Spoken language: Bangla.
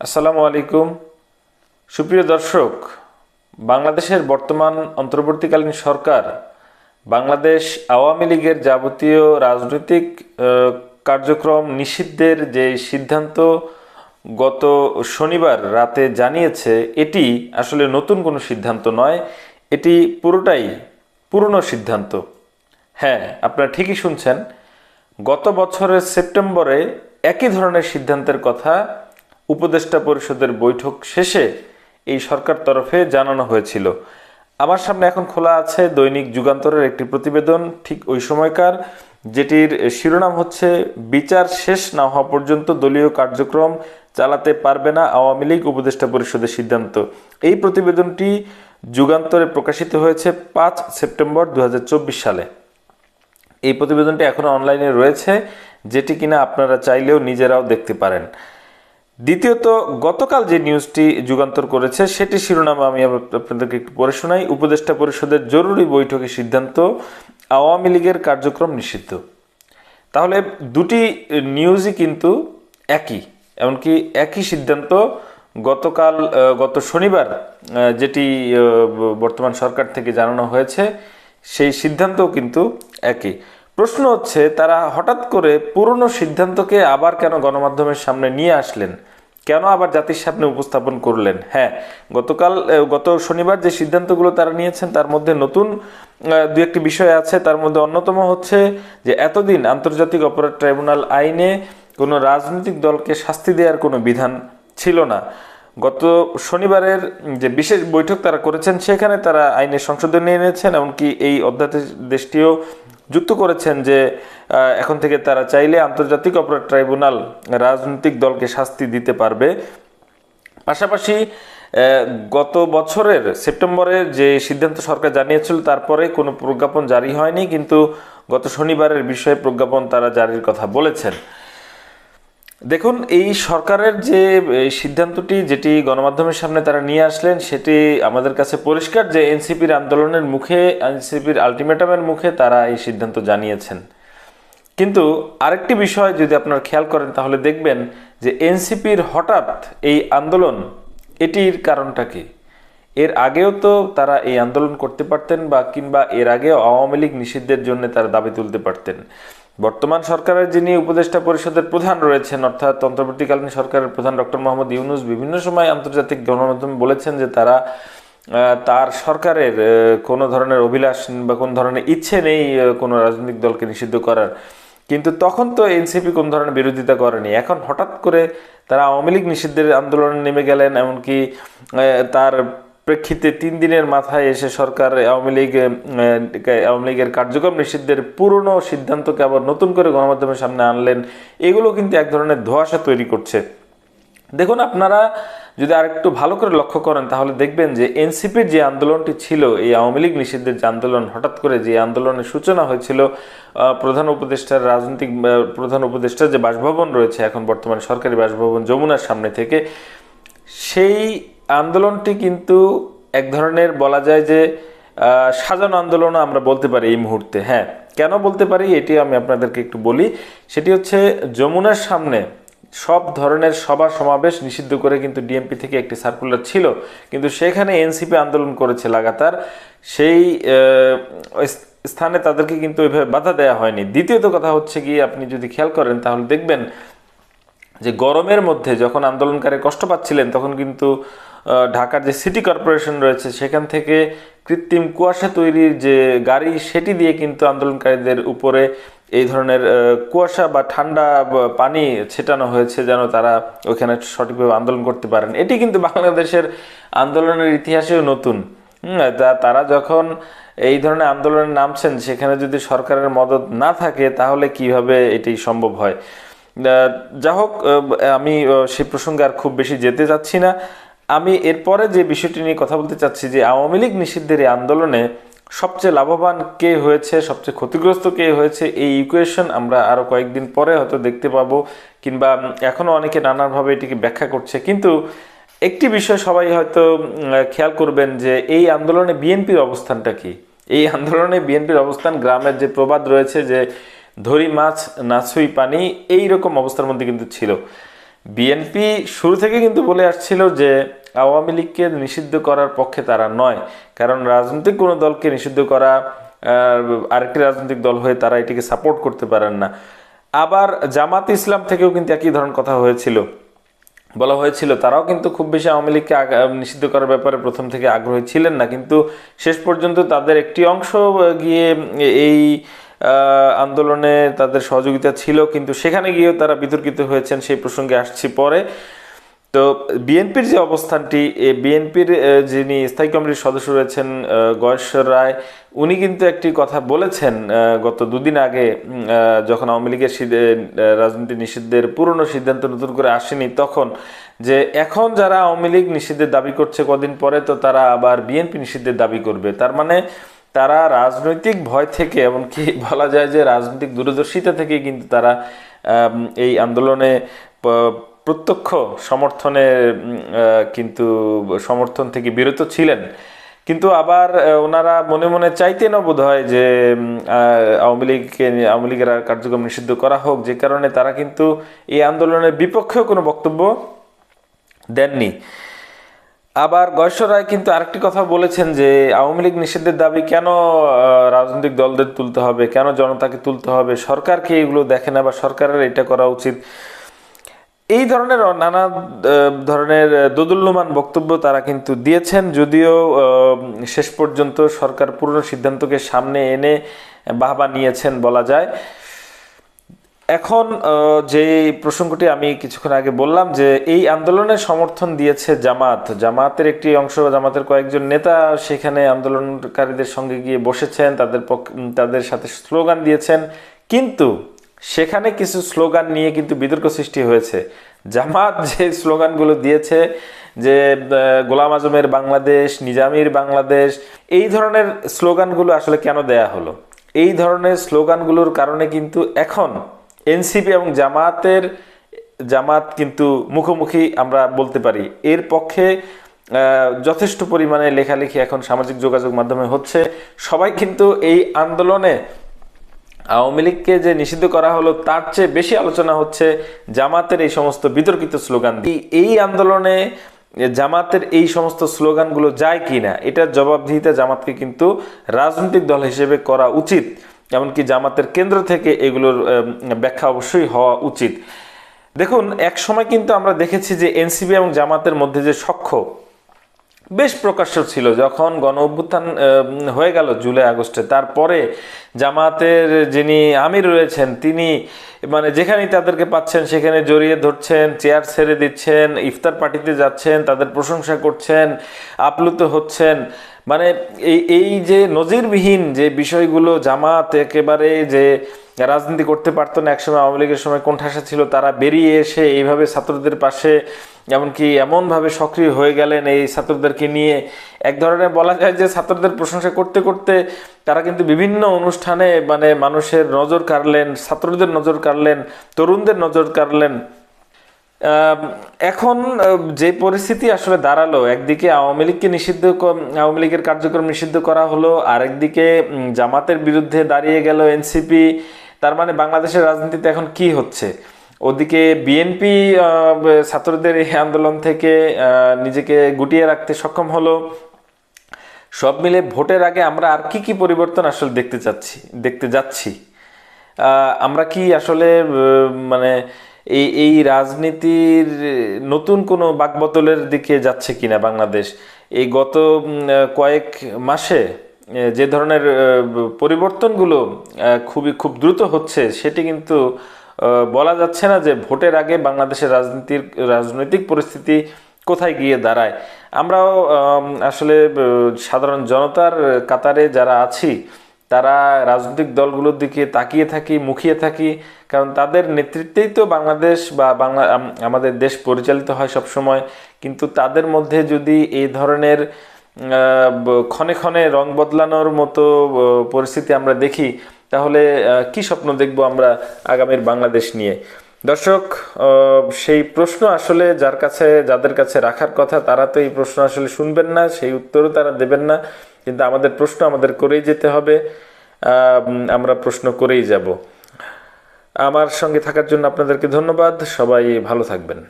আসসালামু আলাইকুম। সুপ্রিয় দর্শক, বাংলাদেশের বর্তমান অন্তর্বর্তীকালীন সরকার বাংলাদেশ আওয়ামী লীগের যাবতীয় রাজনৈতিক কার্যক্রম নিষিদ্ধের যে সিদ্ধান্ত গত শনিবার রাতে জানিয়েছে, এটি আসলে নতুন কোনো সিদ্ধান্ত নয়, এটি পুরোটাই পুরনো সিদ্ধান্ত। হ্যাঁ আপনারা ঠিকই শুনছেন, গত বছরের সেপ্টেম্বরে একই ধরনের সিদ্ধান্তের কথা উপদেষ্টা পরিষদের বৈঠক শেষে এই সরকার তরফে জানানো হয়েছিল। আমার সামনে এখন খোলা আছে দৈনিক যুগান্তরের একটি প্রতিবেদন, ঠিক ওই সময়কার, যেটির শিরোনাম হচ্ছে, বিচার শেষ না হওয়া পর্যন্ত দলীয় কার্যক্রম চালাতে পারবে না আওয়ামী লীগ উপদেষ্টা পরিষদের সিদ্ধান্ত। এই প্রতিবেদনটি যুগান্তরে প্রকাশিত হয়েছে পাঁচ সেপ্টেম্বর দু হাজার চব্বিশ সালে। এই প্রতিবেদনটি এখনও অনলাইনে রয়েছে, যেটি কিনা আপনারা চাইলেও নিজেরাও দেখতে পারেন। দ্বিতীয়ত, গতকাল যে নিউজটি যুগান্তর করেছে সেটি শিরোনাম আমি আপনাদেরকে একটু পড়ে শোনাই। উপদেষ্টা পরিষদের জরুরি বৈঠকে সিদ্ধান্ত, আওয়ামী লীগের কার্যক্রম নিষিদ্ধ। তাহলে দুটি নিউজই কিন্তু একই, এমনকি একই সিদ্ধান্ত গতকাল গত শনিবার যেটি বর্তমান সরকার থেকে জানানো হয়েছে, সেই সিদ্ধান্তও কিন্তু একই। প্রশ্ন হচ্ছে, তারা হঠাৎ করে পুরনো সিদ্ধান্তকে আবার কেন গণমাধ্যমের সামনে নিয়ে আসলেন? কেন আবার জাতির সামনে উপস্থাপন করলেন? হ্যাঁ গতকাল গত শনিবার যে সিদ্ধান্তগুলো তারা নিয়েছেন, তার মধ্যে নতুন দু একটি বিষয় আছে। তার মধ্যে অন্যতম হচ্ছে যে, এতদিন আন্তর্জাতিক অপরাধ ট্রাইব্যুনাল আইনে কোনো রাজনৈতিক দলকে শাস্তি দেওয়ার কোনো বিধান ছিল না। গত শনিবারের যে বিশেষ বৈঠক তারা করেছেন, সেখানে তারা আইনের সংশোধনী এনেছেন এমনকি এই অধ্যাদেশটিও যুক্ত করেছেন যে এখন থেকে তারা চাইলে আন্তর্জাতিক অপরাধ ট্রাইব্যুনাল রাজনৈতিক দলকে শাস্তি দিতে পারবে। পাশাপাশি গত বছরের সেপ্টেম্বরে যে সিদ্ধান্ত সরকার জানিয়েছিল, তারপরে কোনো প্রজ্ঞাপন জারি হয়নি, কিন্তু গত শনিবারের বিষয়ে প্রজ্ঞাপন তারা জারির কথা বলেছেন। দেখুন, এই সরকারের যে সিদ্ধান্তটি যেটি গণমাধ্যমের সামনে তারা নিয়ে আসলেন, সেটি আমাদের কাছে পরিষ্কার যে এনসিপির আন্দোলনের মুখে, এনসিপির আলটিমেটামের মুখে তারা এই সিদ্ধান্ত জানিয়েছেন। কিন্তু আরেকটি বিষয় যদি আপনার খেয়াল করেন, তাহলে দেখবেন যে এনসিপির হঠাৎ এই আন্দোলন, এটির কারণটা কি? এর আগেও তো তারা এই আন্দোলন করতে পারতেন বা কিংবা এর আগেও আওয়ামী লীগ নিষিদ্ধের জন্য তারা দাবি তুলতে পারতেন। বর্তমান সরকারের যিনি উপদেষ্টা পরিষদের প্রধান রয়েছেন, অর্থাৎ অন্তর্বর্তীকালীন সরকারের প্রধান ডক্টর মোহাম্মদ ইউনুস, বিভিন্ন সময় আন্তর্জাতিক গণমাধ্যমে বলেছেন যে তারা তার সরকারের কোনো ধরনের অভিলাষ বা কোনো ধরনের ইচ্ছে নেই কোনো রাজনৈতিক দলকে নিষিদ্ধ করার। কিন্তু তখন তো এনসিপি কোন ধরনের বিরোধিতা করেনি। এখন হঠাৎ করে তারা আওয়ামী লীগ নিষিদ্ধের আন্দোলনে নেমে গেলেন, এমনকি তার প্রেক্ষিতে তিন দিনের মাথায় এসে সরকার আওয়ামী লীগ আওয়ামী লীগের কার্যক্রম নিষিদ্ধের পুরনো সিদ্ধান্তকে আবার নতুন করে গণমাধ্যমের সামনে আনলেন। এগুলো কিন্তু এক ধরনের ধোঁয়াশা তৈরি করছে। দেখুন, আপনারা যদি আরেকটু ভালো করে লক্ষ্য করেন, তাহলে দেখবেন যে এনসিপির যে আন্দোলনটি ছিল, এই আওয়ামী লীগ নিষিদ্ধের যে আন্দোলন, হঠাৎ করে যে আন্দোলনের সূচনা হয়েছিল প্রধান উপদেষ্টার রাজনৈতিক প্রধান উপদেষ্টার যে বাসভবন রয়েছে এখন বর্তমানে সরকারি বাসভবন যমুনার সামনে থেকে, সেই আন্দোলনটি কিন্তু এক ধরনের বলা যায় যে সাজানো আন্দোলনও আমরা বলতে পারি এই মুহূর্তে। হ্যাঁ কেন বলতে পারি এটি আমি আপনাদেরকে একটু বলি। সেটি হচ্ছে যমুনার সামনে সব ধরনের সভা সমাবেশ নিষিদ্ধ করে কিন্তু ডিএমপি থেকে একটি সার্কুলার ছিল। কিন্তু সেখানে এনসিপি আন্দোলন করেছে লাগাতার। সেই স্থানে তাদেরকে কিন্তু এভাবে বাধা দেওয়া হয়নি। দ্বিতীয়ত কথা হচ্ছে কি আপনি যদি খেয়াল করেন তাহলে দেখবেন যে গরমের মধ্যে যখন আন্দোলনকারী কষ্ট পাচ্ছিলেন, তখন কিন্তু ঢাকার যে সিটি কর্পোরেশন রয়েছে, সেখান থেকে কৃত্রিম কুয়াশা তৈরির যে গাড়ি, সেটি দিয়ে কিন্তু আন্দোলনকারীদের উপরে এই ধরনের কুয়াশা বা ঠান্ডা পানি ছেটানো হয়েছে যেন তারা ওইখানে সঠিকভাবে আন্দোলন করতে পারেন। এটি কিন্তু বাংলাদেশের আন্দোলনের ইতিহাসেও নতুন। তা- তারা যখন এই ধরনের আন্দোলনে নামছেন, সেখানে যদি সরকারের মদত না থাকে, তাহলে কীভাবে এটি সম্ভব হয়? যা হোক আমি সেই প্রসঙ্গে আর খুব বেশি যেতে যাচ্ছি না। আমি এরপরে যে বিষয়টি নিয়ে কথা বলতে চাচ্ছি যে আওয়ামী লীগ নিষিদ্ধের এই আন্দোলনে সবচেয়ে লাভবান কে হয়েছে, সবচেয়ে ক্ষতিগ্রস্ত কে হয়েছে, এই ইকুয়েশন আমরা আরও কয়েকদিন পরে হয়তো দেখতে পাবো, কিংবা এখনও অনেকে নানানভাবে এটিকে ব্যাখ্যা করছে। কিন্তু একটি বিষয় সবাই হয়তো খেয়াল করবেন যে এই আন্দোলনে বিএনপির অবস্থানটা কি? এই আন্দোলনে বিএনপির অবস্থান, গ্রামের যে প্রবাদ রয়েছে যে ধরি মাছ নাছুই পানি, এই রকম অবস্থার মধ্যে কিন্তু ছিল। বিএনপি শুরু থেকে কিন্তু বলে আসছিল যে আওয়ামী লীগকে নিষিদ্ধ করার পক্ষে তারা নয়। কারণ রাজনৈতিক কোনো দলকে নিষিদ্ধ করা আরেকটি রাজনৈতিক দল হয়ে তারা এটিকে সাপোর্ট করতে পারেন না। আবার জামাত ইসলাম থেকেও কিন্তু একই ধরনের কথা হয়েছিল। বলা হয়েছিল তারাও কিন্তু খুব বেশি আওয়ামী লীগকে নিষিদ্ধ করার ব্যাপারে প্রথম থেকে আগ্রহী ছিলেন না। কিন্তু শেষ পর্যন্ত তাদের একটি অংশ গিয়ে এই আন্দোলনে তাদের সহযোগিতা ছিল, কিন্তু সেখানে গিয়েও তারা বিতর্কিত হয়েছেন, সেই প্রসঙ্গে আসছি পরে। তো বিএনপির যে অবস্থানটি বিএনপির যিনি স্থায়ী কমিটির সদস্য রয়েছেন গয়েশ্বর রায়, উনি কিন্তু একটি কথা বলেছেন গত দুদিন আগে যখন আওয়ামী লীগের রাজনীতি নিষিদ্ধের পুরনো সিদ্ধান্ত নতুন করে আসেনি তখন, যে এখন যারা আওয়ামী লীগ নিষিদ্ধের দাবি করছে কদিন পরে, তো তারা আবার বিএনপি নিষিদ্ধের দাবি করবে। তার মানে তারা রাজনৈতিক ভয় থেকে, এমনকি বলা যায় যে রাজনৈতিক দূরদর্শিতা থেকে কিন্তু তারা এই আন্দোলনে প্রত্যক্ষ সমর্থনে কিন্তু সমর্থন থেকে বিরত ছিলেন। কিন্তু আবার ওনারা মনে মনে চাইতেনও বোধ হয় যে আওয়ামী লীগকে আওয়ামী লীগের আর কার্যক্রম নিষিদ্ধ করা হোক, যে কারণে তারা কিন্তু এই আন্দোলনের বিপক্ষেও কোনো বক্তব্য দেননি। আবার গয়েশ্বর রায় কিন্তু আরেকটি কথা বলেছেন যে আওয়ামী লীগ নিষেধের দাবি কেন রাজনৈতিক দলদের তুলতে হবে, কেন জনতাকে তুলতে হবে সরকারকে এগুলো দেখে না বা সরকারের এটা করা উচিত? এই ধরনের নানা ধরনের দোদুল্যমান বক্তব্য তারা কিন্তু দিয়েছেন, যদিও শেষ পর্যন্ত সরকার পুরনো সিদ্ধান্তকে সামনে এনে বাহবা নিয়েছেন বলা যায়। এখন যে প্রসঙ্গটি আমি কিছুক্ষণ আগে বললাম যে এই আন্দোলনের সমর্থন দিয়েছে জামাত। জামাতের একটি অংশ জামাতের কয়েকজন নেতা সেখানে আন্দোলনকারীদের সঙ্গে গিয়ে বসেছেন, তাদের পক্ষ তাদের সাথে স্লোগান দিয়েছেন। কিন্তু সেখানে কিছু স্লোগান নিয়ে কিন্তু বিতর্ক সৃষ্টি হয়েছে। জামাত যে স্লোগানগুলো দিয়েছে যে গোলাম আজমের বাংলাদেশ, নিজামির বাংলাদেশ, এই ধরনের স্লোগানগুলো আসলে কেন দেয়া হলো? এই ধরনের স্লোগানগুলোর কারণে কিন্তু এখন এনসিপি এবং জামাতের জামাত কিন্তু মুখোমুখি আমরা বলতে পারি। এর পক্ষে যথেষ্ট পরিমাণে লেখালেখি এখন সামাজিক যোগাযোগ মাধ্যমে হচ্ছে। সবাই কিন্তু এই আন্দোলনে আওয়ামী লীগকে যে নিষিদ্ধ করা হলো, তার চেয়ে বেশি আলোচনা হচ্ছে জামাতের এই সমস্ত বিতর্কিত স্লোগান। এই আন্দোলনে জামাতের এই সমস্ত স্লোগানগুলো যায় কি না এটার জবাবদিহিতা জামাতকে কিন্তু রাজনৈতিক দল হিসেবে করা উচিত। এমনকি জামাতের কেন্দ্র থেকে এগুলোর ব্যাখ্যা অবশ্যই হওয়া উচিত। দেখুন, এক সময় কিন্তু আমরা দেখেছি যে এনসিবি এবং জামাতের মধ্যে যে সখ্য বেশ প্রকাশ্য ছিল। যখন গণ অভ্যুত্থান হয়ে গেল জুলাই, আগস্টে, তারপরে জামাতের যিনি আমির রয়েছেন, তিনি মানে যেখানেই তাদেরকে পাচ্ছেন, সেখানে জড়িয়ে ধরছেন, চেয়ার ছেড়ে দিচ্ছেন, ইফতার পার্টিতে যাচ্ছেন, তাদের প্রশংসা করছেন, আপ্লুত হচ্ছেন। মানে এই এই যে নজিরবিহীন যে বিষয়গুলো জামাত একেবারে যে রাজনীতি করতে পারতো না একসময় আওয়ামী লীগের সময় কোণঠাসা ছিল, তারা বেরিয়ে এসে এইভাবে ছাত্রদের পাশে এমনকি এমনভাবে সক্রিয় হয়ে গেলেন এই ছাত্রদেরকে নিয়ে। এক ধরনের বলা যায় যে ছাত্রদের প্রশংসা করতে করতে তারা কিন্তু বিভিন্ন অনুষ্ঠানে মানে মানুষের নজর কাড়লেন, ছাত্রদের নজর কাড়লেন, তরুণদের নজর কাড়লেন। এখন যে পরিস্থিতি আসলে দাঁড়াল, একদিকে আওয়ামী লীগকে নিষিদ্ধ আওয়ামী লীগের কার্যক্রম নিষিদ্ধ করা হলো, আরেকদিকে জামাতের বিরুদ্ধে দাঁড়িয়ে গেল এনসিপি, তার মানে বাংলাদেশের রাজনীতিতে এখন কি হচ্ছে? ওদিকে বিএনপি ছাত্রদের এই আন্দোলন থেকে নিজেকে গুটিয়ে রাখতে সক্ষম হলো। সব মিলে ভোটের আগে আমরা আর কি কি পরিবর্তন আসলে দেখতে চাচ্ছি, দেখতে যাচ্ছি? আমরা কি আসলে মানে এই এই রাজনীতির নতুন কোনো বাকবতলের দিকে যাচ্ছে কিনা বাংলাদেশ? এই গত কয়েক মাসে যে ধরনের পরিবর্তনগুলো খুবই খুব দ্রুত হচ্ছে, সেটি কিন্তু বলা যাচ্ছে না যে ভোটের আগে বাংলাদেশের রাজনীতির, রাজনৈতিক পরিস্থিতি কোথায় গিয়ে দাঁড়ায়। আমরাও আসলে সাধারণ জনতার কাতারে যারা আছি তারা রাজনৈতিক দলগুলোর দিকে তাকিয়ে থাকি, মুখিয়ে থাকি। কারণ তাদের নেতৃত্বেই তো বাংলাদেশ বা বাংলা আমাদের দেশ পরিচালিত হয় সব সময় কিন্তু তাদের মধ্যে যদি এই ধরনের ক্ষণে ক্ষণে রং বদলানোর মতো পরিস্থিতি আমরা দেখি, তাহলে কি স্বপ্ন দেখব আমরা আগামীর বাংলাদেশ নিয়ে? দর্শক সেই প্রশ্ন আসলে যার কাছে, যাদের কাছে রাখার কথা, তারা তো এই প্রশ্ন আসলে শুনবেন না, সেই উত্তরও তারা দেবেন না। কিন্তু আমাদের প্রশ্ন আমাদের করেই যেতে হবে আমরা প্রশ্ন করেই যাব। আমার সঙ্গে থাকার জন্য আপনাদেরকে ধন্যবাদ, সবাই ভালো থাকবেন।